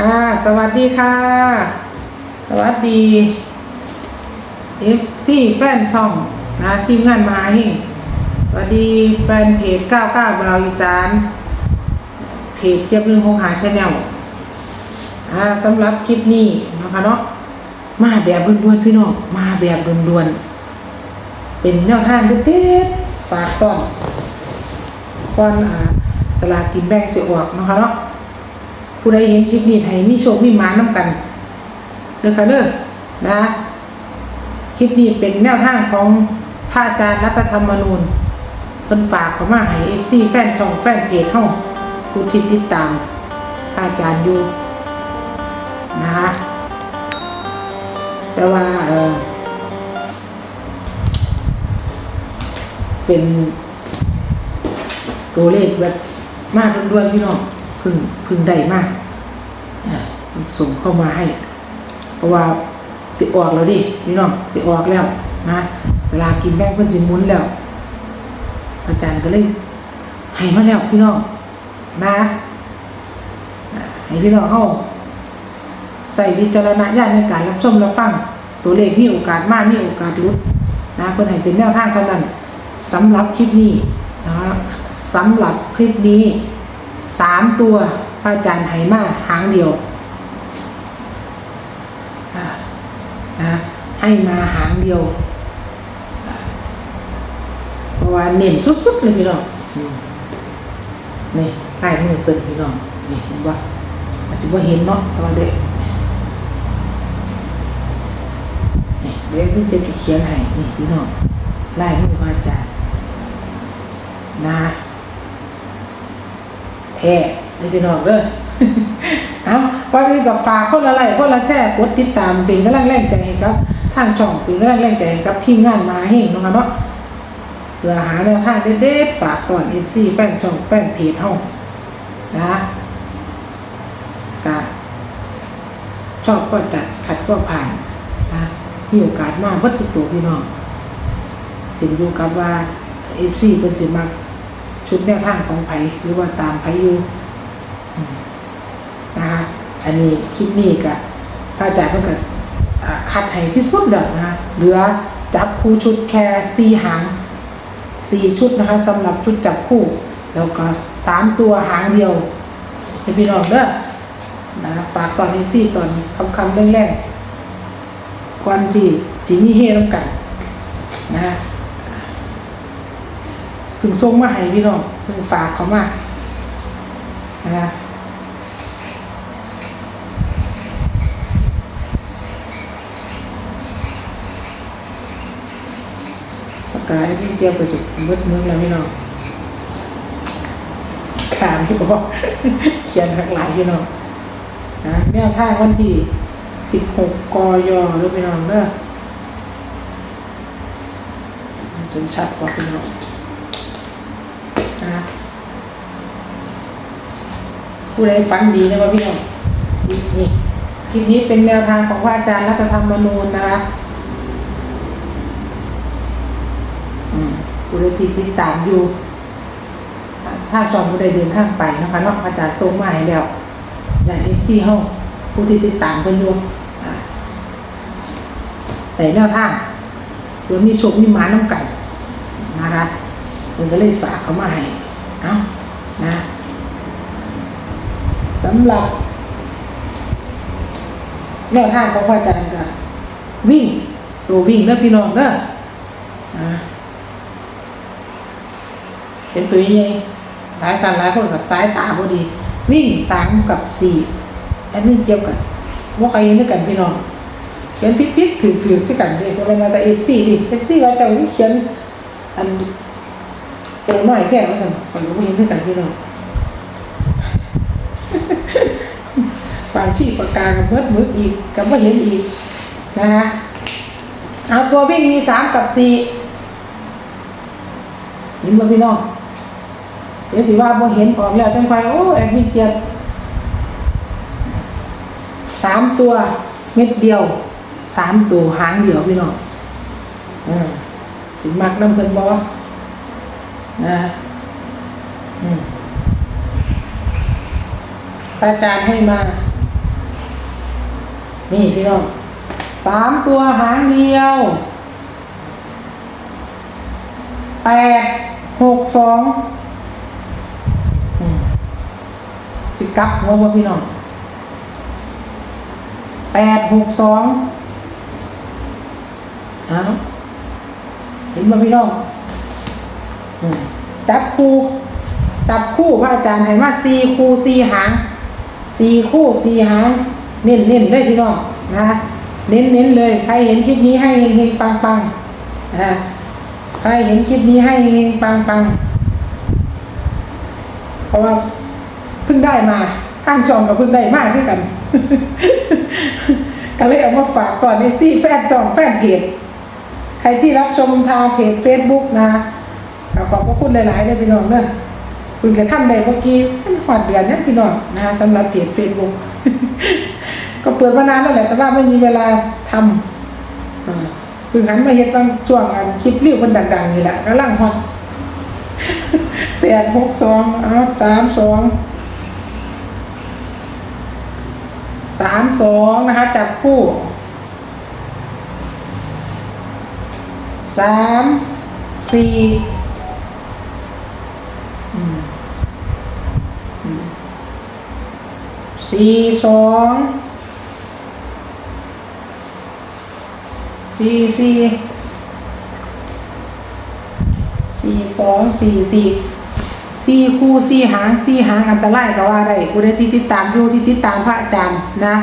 ค่ะสวัสดีค่ะ สวัสดีเอฟซีแฟนช่องนะทีมงานมาเฮงสวัสดีแฟนเพจ 99บาวอีสาน เพจเจ็บลืมหงหาชาแนลอ่าสำหรับคลิปนี้นะคะเนาะมาแบบด่วนๆพี่น้องมาแบบด่วนๆเป็นแนวทางเด็ดๆฝากต้อนก่อนอ่าสลากกินแบ่งเสิออกนะคะเนาะ ผู้ใดเห็นคลิปนี้ให้มีโชคมีหมาน้ำกันเด้อค่ะเด้อนะคลิปนี้เป็นแนวทางของพระอาจารย์รัตธรรมนูญเพิ่นฝากเข้ามาให้ FC แฟนช่องแฟนเพจเฮาผู้ที่ติดตามพระอาจารย์อยู่นะคะแต่ว่าเออเป็นตัวเลขแบบมากด่วนๆพี่น้อง พึ่งพึ่งได้มากมันส่งเข้ามาให้ เพราะว่าสิออกแล้วดิพี่น้องสิออกแล้วนะสลากินแบ่งเพิ่นสิมุนแล้ว อาจารย์ก็เลยให้มาแล้วพี่น้องนะให้พี่น้องเฮาใส่วิจารณญาณในการรับชมรับฟัง ตัวเลขมีโอกาสมากมีโอกาสลดนะเพิ่นให้เป็นแนวทางเท่านั้นสำหรับคลิปนี้นะครับสำหรับคลิปนี้ สามตัวพระอาจารย์ให้มาหางเดียวนะให้มาหางเดียว เพราะว่าเน้นสุดๆเลยพี่น้องนี่ป้ายมือเปิดพี่น้องนี่เห็นว่าอาจจะว่าเห็นเนาะตอนเด็กนี่เด็กนี่จะเขียนให้นี่พี่น้องลายมือพระอาจารย์นะ ท้เลยพี่น้องเด้อเอาวันนี้กับฝากคนละไลค์คนละแช่กดติดตามเป็นกำลังแรงใจครับทางช่องเป็นกำลังแรงใจครับทีมงานมาเฮงนะคะเนาะเพื่อหาแนวทางเด็ดๆฝากตอน FC แฟนช่องแฟนเพจเฮานะกะชอบก็จัดขัดก็ผ่านนะมีโอกาสมากวัดสุดตัวพี่น้องขึ้นอยู่กับว่า FC เป็นสิมัก ชุดแนวทางของไผหรือว่าตามไผอยู่นะคะอันนี้คลิปนี้กับพระอาจารย์เพิ่งกับคัดให้ที่สุดแล้วนะคะเหลือจับคู่ชุดแค่สี่หางสี่ชุดนะคะสำหรับชุดจับคู่ แล้วก็สามตัวหางเดียวพี่น้องเด้อนะฝากตอนเอฟซีตอนคำคำแรกๆก่อนจีสีมีเฮน้ำกันนะ เพึ่งส่งมาให้พี่น้องเพึ่งฝากเขามานะคะปากกาที่เตรียมไปสุดมืดมึงแล้วพี่น้องขามที่บอกเขียนหักหลายพี่น้องนะแนวทางวันที่สิบหกกยหรือพี่น้องเด้อจนชัดกว่าพี่น้องนะ ผู้ใดฝันดีนะพี่น้องสินี่คลิปนี้เป็นแนวทางของพระอาจารย์รัตธรรมนูญนะคะอืมผู้ใดที่ติดตามอยู่ถ้าชอบผู้ใดเดินทางไปนะคะเนาะอาจารย์ส่งมาให้แล้วอย่างเอฟซีห้องผู้ที่ติดตามเพิ่นอยู่แต่แนวทางเดี๋ยวมีโชคมีหมาน้ำกันนะคะเพิ่นก็เลยฝากเขามาให้ เอ้านะ สำหรับ แนวทางของพระอาจารย์ก็วิ่งตัววิ่งเด้อพี่น้องเด้ออ่าเป็นตัวใหญ่หลายกันหลายคนกับสายตาพอดี วิ่งสามกับสี่อันนี้เกี่ยวกันว่าใครเห็นด้วยกันพี่น้องเขียนพิษพิษถือถือขึ้นกันเลยเพรามาแต่เอฟซีดิเอฟซีว่าจะเขียนอันตัวน้อยแค่ว่าสั่งคนก็ไม่เห็นด้วยกันพี่น้อง ปางชีพปากกากับเพิดมึกอีกกับว่าเห็นอีกนะฮะเอาตัววิ่งมีสามกับสี่เห็นบ่พี่น้องเดี๋ยวสิว่าบ่เห็นออกแล้วจังไปโอ้แอดมินเกียรติสามตัวเม็ดเดียวสามตัวหางเดียวพี่น้องอืมสิมักน้ำเพิ่นบ่นะอืมอาจารย์ให้มา นี่พี่น้องสามตัวหางเดียวแปดหกสองสิกับหัวบ่พี่น้องแปดหกสองอ้าเห็นบ่พี่น้องจับคู่จับคู่พระอาจารย์ให้มาสี่คู่สี่หางสี่คู่สี่หาง เน้นเน้นเลยพี่น้องนะเน้นเน้นเลย ใครเห็นคลิปนี้ให้เฮงปังปังนะใครเห็นคลิปนี้ให้เฮงปังปังเพราะว่าเพิ่งได้มาอ้างจองกับเพิ่งได้มากด้วยกัน ก็เลยเอามาฝากตอนนี้ซี่แฟนจองแฟนเพจใครที่รับชมทางเพจ Facebook นะก็ขอบพระคุณหลายๆเลยพี่น้องเนอะคุณกระทำได้เมื่อกี้หอดเดือนนะพี่น้องนะสำหรับเพจ Facebook ก็ เปิดมานานแล้วแหละแต่ว่าไม่มีเวลาทำอ่าเพิ่งหันมาเฮ็ดตอนช่วงอันคลิปรีวมันดังๆนี่แหละกำลังฮอตแปดหกสองอ้าวสามสองสามสองนะคะจับคู่สามสี่สี่สอง สี่สี่สี่สองสี่สี่สี่คู่สี่หางสี่หางอันตรายก็ว่าได้ผู้ใดที่ติดตามอยู่ที่ติดตามพระอาจารย์นะ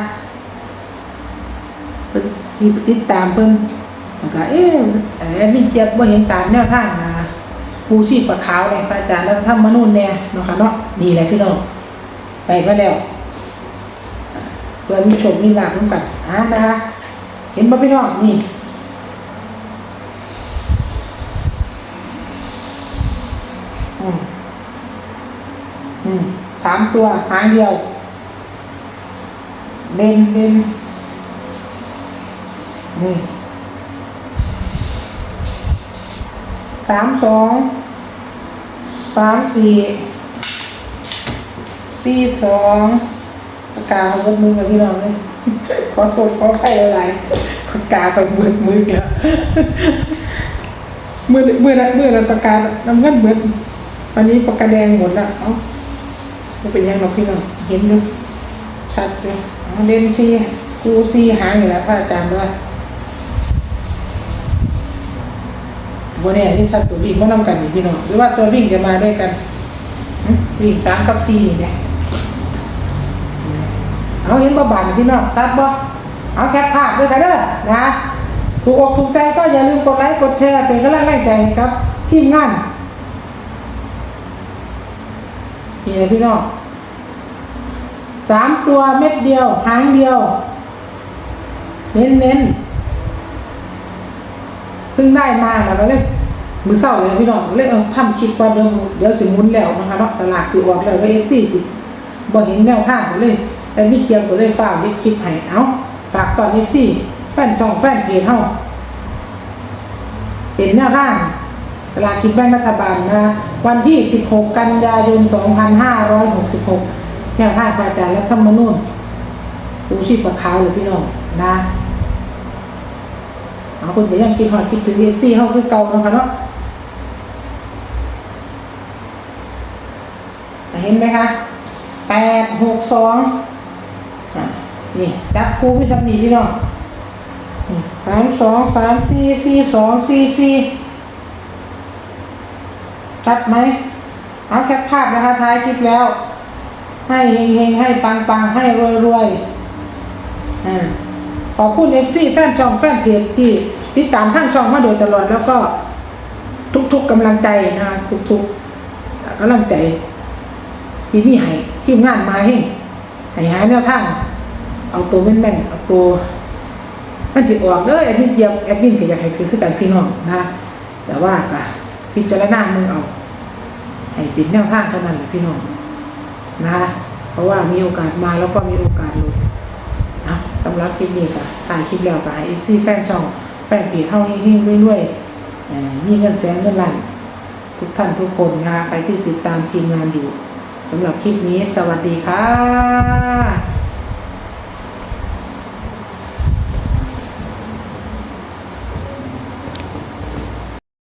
เพิ่นที่ติดตามเพิ่นแล้วก็เอ๊ะแอดมินเจ็บว่าเห็นตามแนวทางนะผู้ชีพประขาวเนี่ยพระอาจารย์แล้วทำมนุษย์แน่เนาะค่ะเนาะนี่แหละพี่น้องไปมาแล้วเพื่อมีโชคมีลาภร่วมกันอ่านะคะเห็นบ่พี่น้องนี่ อืมอืม สามตัวหางเดียว เด่นเด่นนี่สามสองสามสี่สี่สองปากกาขอมือกับพี่น้องเลยขอโทษขอใครอะไรปากกากับมือมือแล้วมือเมื่อนั้นมือนั้นปากกาน้ำเงินเบิดวันนี้ปากกาแดงหมดละเอ้า ไม่เป็นยังหรอกพี่น้องเห็นดูชัดเลยเอาเล่นซีกูซีหางอยู่แล้วพระอาจารย์ด้วยวันนี้นี่ถ้าตัววิ่งมานำกันพี่น้องหรือว่าตัววิ่งจะมาด้วยกันวิ่งสามกับสี่เนี่ยเอาเห็นบ่บานพี่น้องชัดบ่เอาแคปภาพด้วยกันเด้อนะถูกอกถูกใจก็อย่าลืมกดไลค์กดแชร์เป็นกำลังแรงใจครับทีมงาน นี่เลยพี่น้องสามตัวเม็ดเดียว หางเดียว เน้นเน้นเพิ่งได้มาแล้วก็เลยมือเศร้าเลยพี่น้องเลยเอาทำคลิปว่าเดี๋ยวเดี๋ยวสิมุนแล้วนะคะเนาะสลากสิออกแล้วก็เอฟซีสิบ่เห็นแนวทางก็เลยแต่มีเกียมก็เลยฝากเฮ็ดคลิปให้เอาฝากตอน FC แฟนช่องแฟนเพจเฮาเป็นแนวทาง สลากกินแบ่งรัฐบาลนะวันที่ 16 กันยายน 2566แนวทางอาจารย์และธรรมนูญผู้ชีพประขาหรือพี่น้องนะเอาคนก็ยังคิดฮอดคิดถึง FC เฮาคือเก่าเนาะค่ะเนาะเห็นไหมคะแปดหกสองนี่จับคู่ไม่ทำนีพี่น้องสามสองสามสี่สี่สองสี่สี่ ชัดไหมเอาแคปภาพนะคะท้ายคลิปแล้ว ให้เฮงๆให้ปังปังๆให้รวยรวยๆอ่าขอบคุณเอฟซีแฟนช่องแฟนเพจที่ติดตามท่านช่องมาโดยตลอดแล้วก็ทุกๆกำลังใจนะคะทุกๆกำลังใจที่มีให้ทีมงานมาให้ให้หาแนวทางเอาตัวแม่นๆเอาตัวมันสิออกเด้อแอดมินเจี๊ยบแอดมินก็อยากให้ถือคือกันพี่น้องนะแต่ว่าก็ พิจารณามึงเอาให้เป็นแนวทางเท่านั้นแหละพี่น้องนะคะเพราะว่ามีโอกาสมาแล้วก็มีโอกาสหลุดอะสำหรับคลิปนี้ก็ถ่ายคลิปแล้วก็ให้ FC แฟนช่องแฟนเพจเฮาเฮงๆรวยๆเอ่อมีเงินแสนเงินล้านทุกท่านทุกคนนะคะใครที่ติดตามทีมงานอยู่สำหรับคลิปนี้สวัสดีค่ะ